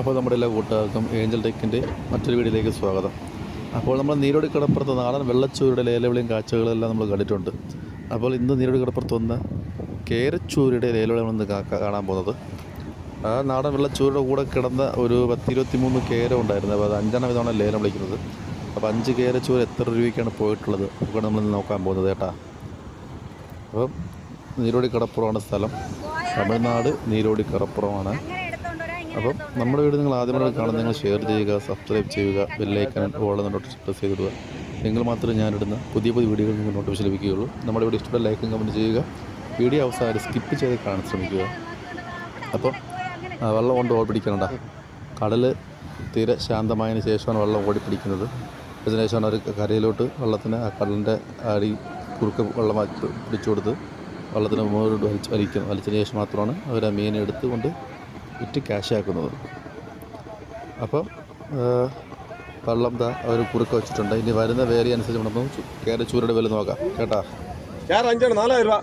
അപ്പോൾ നമ്മുടെ എല്ലാ കൂട്ടുകാർക്കും ഏഞ്ചൽ ടെക്കിന്റെ മറ്റൊരു വീഡിയോയിലേക്ക് സ്വാഗതം. അപ്പോൾ നമ്മൾ നീരോടി കടപ്പുറത്ത് നാടൻ വെള്ളച്ചൂരുടെ ലേലവിളിയും കാഴ്ചകളെല്ലാം നമ്മൾ കണ്ടിട്ടുണ്ട്. അപ്പോൾ ഇന്ന് നീരോടി കടപ്പുറത്ത് വന്ന് കേരച്ചൂരുടെ ലേലവിളിയാണ് ഇന്ന് കാണാൻ പോകുന്നത്. ആ നാടൻ വെള്ളച്ചൂരുടെ കൂടെ കിടന്ന ഒരു പത്തിരുപത്തി മൂന്ന് കേര ഉണ്ടായിരുന്നു. അപ്പോൾ അത് അഞ്ചെണ്ണം ഇതാണ് ലേലം വിളിക്കുന്നത്. അപ്പോൾ അഞ്ച് കേരച്ചൂര് എത്ര രൂപയ്ക്കാണ് പോയിട്ടുള്ളത്? ഒക്കെ നമ്മൾ ഇന്ന് നോക്കാൻ പോകുന്നത് കേട്ടാ. അപ്പം നീരോടി കടപ്പുറമാണ് സ്ഥലം. തമിഴ്നാട് നീരോടി കടപ്പുറമാണ്. അപ്പം നമ്മുടെ വീട് നിങ്ങൾ ആദ്യമായിട്ട് കാണുന്ന നിങ്ങൾ ഷെയർ ചെയ്യുക സബ്സ്ക്രൈബ് ചെയ്യുക bell icon all notification press ചെയ്തിടുക. നിങ്ങൾ മാത്രമേ ഞാനിടുന്ന പുതിയ പുതിയ വീഡിയോകൾ നിങ്ങൾക്ക് നോട്ടിഫിക്കേഷൻ ലഭിക്കുകയുള്ളൂ. നമ്മുടെ വീഡിയോ ഇഷ്ടപ്പെട്ട ലൈക്കും കമന്റ് ചെയ്യുക. വീഡിയോ അവസാനം സ്കിപ്പ് ചെയ്ത് കാണാൻ ശ്രമിക്കുക. അപ്പം വെള്ളം കൊണ്ട് ഓടിപ്പിടിക്കണ്ട കടൽ തീരെ ശാന്തമായതിനു ശേഷമാണ് വെള്ളം ഓടിപ്പിടിക്കുന്നത് അതിനുശേഷമാണ് അവർ കരയിലോട്ട് വെള്ളത്തിന് ആ കടലിന്റെ അടി കുറുക്ക് വെള്ളം പിടിച്ചു കൊടുത്ത് വെള്ളത്തിന് മുകളിലോട്ട് വലിച്ച് വലിക്കും. വലിച്ചതിന് ശേഷം മാത്രമാണ് അവർ ആ മീനെ വിറ്റ് ക്യാഷാക്കുന്നത്. അപ്പം പള്ളം താ അവർ കുറുക്ക വെച്ചിട്ടുണ്ട്. ഇനി വരുന്ന വേരി അനുസരിച്ച് നമ്മൾ കയറി ചൂരയുടെ വില നോക്കാം. കേട്ടാ? അഞ്ചാണ് നാലായിരം രൂപ.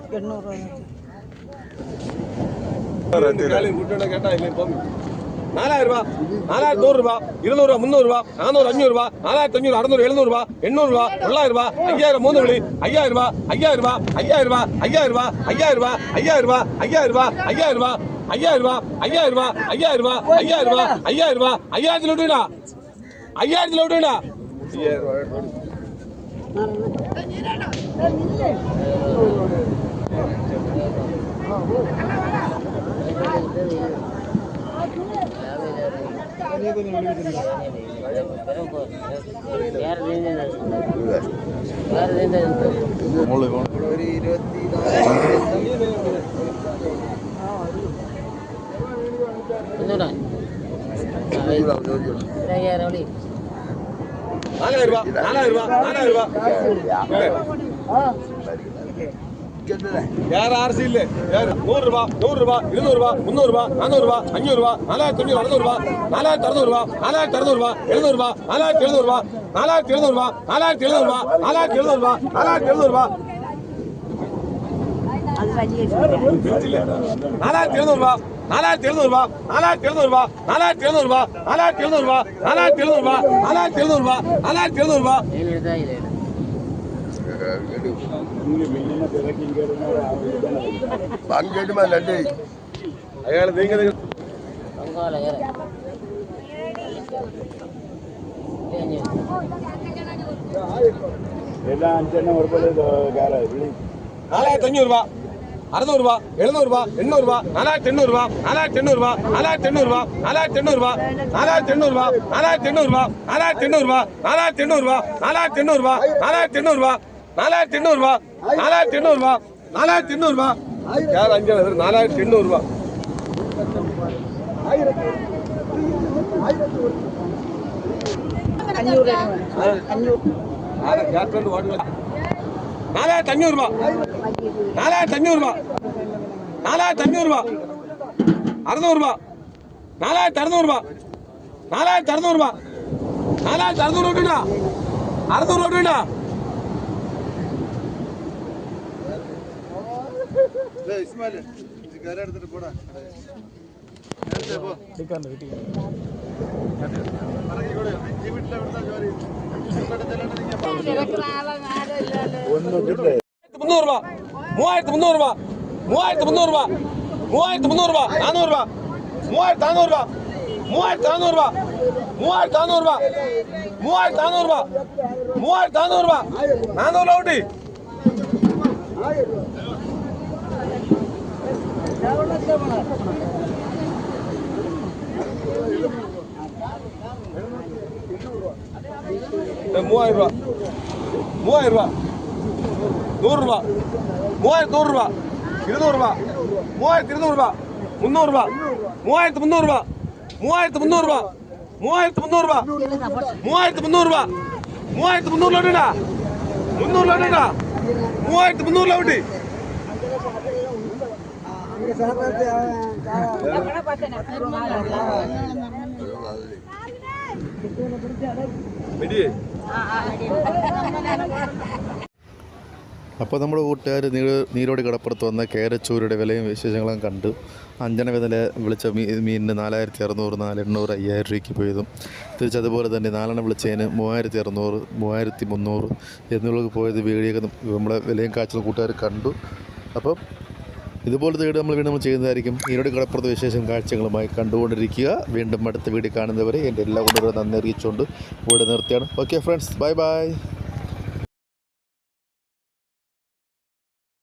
കേട്ടാ ஐயாயிரம் ரூபாய் ஐயாயிரம் ரூபாய் ஐயாயிரம் ரூபாய் ஐயாயிரம் ரூபாய் ஐயாயிரம் ரூபாய் ஐயாயிரத்துல விட்டுடா ஐயாயிரத்துல விட்டுடா ஒரு இருபத்தி நாலாயிரம் ரூபா நாலாயிரம் ரூபா நாலாயிரம் ரூபா யார் அரசு இல்ல நூறு ரூபா நூறு ரூபா இருநூறு ரூபா முந்நூறு ரூபா நானூறு ரூபா அஞ்சூறு ரூபா நாலாயிரத்தி அஞ்சூறு அறுநூறு ரூபா நாலாயிரத்தி அறுநூறு ரூபா நாலாயிரத்தி அறுநூறு ரூபா எழுநூறு ரூபா நாலாயிரத்தி எழுநூறு ரூபா நாலாயிரத்தி எழுநூறு ரூபா நாலாயிரத்தி எழுநூறு ரூபா நாலாயிரத்தி எழுநூறு ரூபா நாலாயிரத்தி எழுநூறு ரூபா நாலாயிரத்தி எழுநூறு ரூபா நாலாயிரத்தி எழுநூறுபா நாலாயிரத்தி எழுநூறுபா நாலாயிரத்தி எழுநூறுபா நாலாயிரத்தி எழுநூறுபா நாலாயிரத்தி எழுநூறுபா நாலாயிரத்தி எழுநூறுபா நாலாயிரத்தி எழுநூறுபா பங்கெடுமா நன்றி. அயால நீங்க எல்லாம் அஞ்சு நாலாயிரத்தி அஞ்சூறுபா ரூபா அறுநூறு ரூபா எழுநூறு ரூபா எண்ணூறு ரூபா நாலாயிரத்தி எண்ணூறு ரூபா நாலாயிரத்தி எண்ணூறு ரூபா நாலாயிரத்தி ரூபா நாலாயிரத்தி எண்ணூறு ரூபா நாலாயிரத்தி எண்ணூறு ரூபா நாலாயிரத்தி எண்ணூறு ரூபா நாலாயிரத்தி எண்ணூறு ரூபா நாலாயிரத்தி எண்ணூறு ரூபா நாலாயிரத்தி எண்ணூறு ரூபா நாலாயிரத்தி ரூபா நாலாயிரத்தி எண்ணூறு ரூபா நாலாயிரத்தி எண்ணூறு ரூபா நாலாயிரத்தி எண்ணூறு ரூபா யார் அஞ்சு நாலாயிரத்தி எண்ணூறு ரூபா நாலாயிரத்தி அஞ்சூறு நாலாயிரத்தி அஞ்சூறுபா நாலாயிரத்தி அஞ்சூறுபா நாலாயிரத்தி அஞ்சூறுபா அறுநூறுபா. நாலாயிரத்தி அறுநூறுபா. நாலாயிரத்தி அறுநூறுபா. நாலாயிரத்தி அறுநூறு விட்டுடா அறுநூறு விட்டுடா இஸ்மாயில் இது கரை எடுத்துட்டு போடா. എടുക്കാണ്ട് വീട്ടിൽ മുന്നൂറ് രൂപ മൂവായിരത്തി മുന്നൂറ് രൂപ മൂവായിരത്തി മുന്നൂറ് രൂപ மூவாயிரத்து முந்நூறுரூவா நானூறுரூவா மூவாயிரத்து நானூறுரூவா மூவாயிரத்து நானூறுரூவா மூவாயிரத்து நானூறுரூவா மூவாயிரத்து நானூறுரூவா மூவாயிரத்து நானூறுரூவா நானூறுரூவா ஊட்டி. ஆயிரம் மூவாயிரம் ரூபா. மூவாயிரம் ரூபா. நூறுரூவா மூவாயிரத்தி நூறுரூவா இருநூறுவா மூவாயிரத்தி இருநூறுவா முந்நூறுரூவா மூவாயிரத்தி முந்நூறுரூவா மூவாயிரத்தி முந்நூறுரூவா மூவாயிரத்தி முந்நூறுரூவா மூவாயிரத்தி முந்நூறுரூவா மூவாயிரத்தி முந்நூறுல விடுடா. முந்நூறுல விடுடா. மூவாயிரத்தி முந்நூறுல வெடி. അപ്പോൾ നമ്മുടെ കൂട്ടുകാർ നീര് നീരോടി കടപ്പുറത്ത് വന്ന കേരച്ചൂരുടെ വിലയും വിശേഷങ്ങളും കണ്ടു. അഞ്ചന വില വിളിച്ച മീ മീനിന് നാലായിരത്തി അറുന്നൂറ് നാല് എണ്ണൂറ് അയ്യായിരം രൂപയ്ക്ക് പോയതും. തിരിച്ചതുപോലെ തന്നെ നാലെണ്ണം വിളിച്ചതിന് മൂവായിരത്തി അറുന്നൂറ് മൂവായിരത്തി മുന്നൂറ് എന്നുള്ളത് പോയത് വീടിയൊക്കെ നമ്മളെ വിലയും കാഴ്ചകളും കൂട്ടുകാർ കണ്ടു. അപ്പം ഇതുപോലത്തെ വീട് നമ്മൾ വീണ്ടും ചെയ്യുന്നതായിരിക്കും. ഈരോട് കടപ്പുറത്ത് വിശേഷം കാഴ്ചകളുമായി കണ്ടുകൊണ്ടിരിക്കുക. വീണ്ടും അടുത്ത വീട് കാണുന്നവരെ എന്റെ എല്ലാ കൂടെ നന്ദി അറിയിച്ചുകൊണ്ട് ഇവിടെ നിർത്തിയാണ് ഓക്കെ ഫ്രണ്ട്സ് ബൈ ബൈ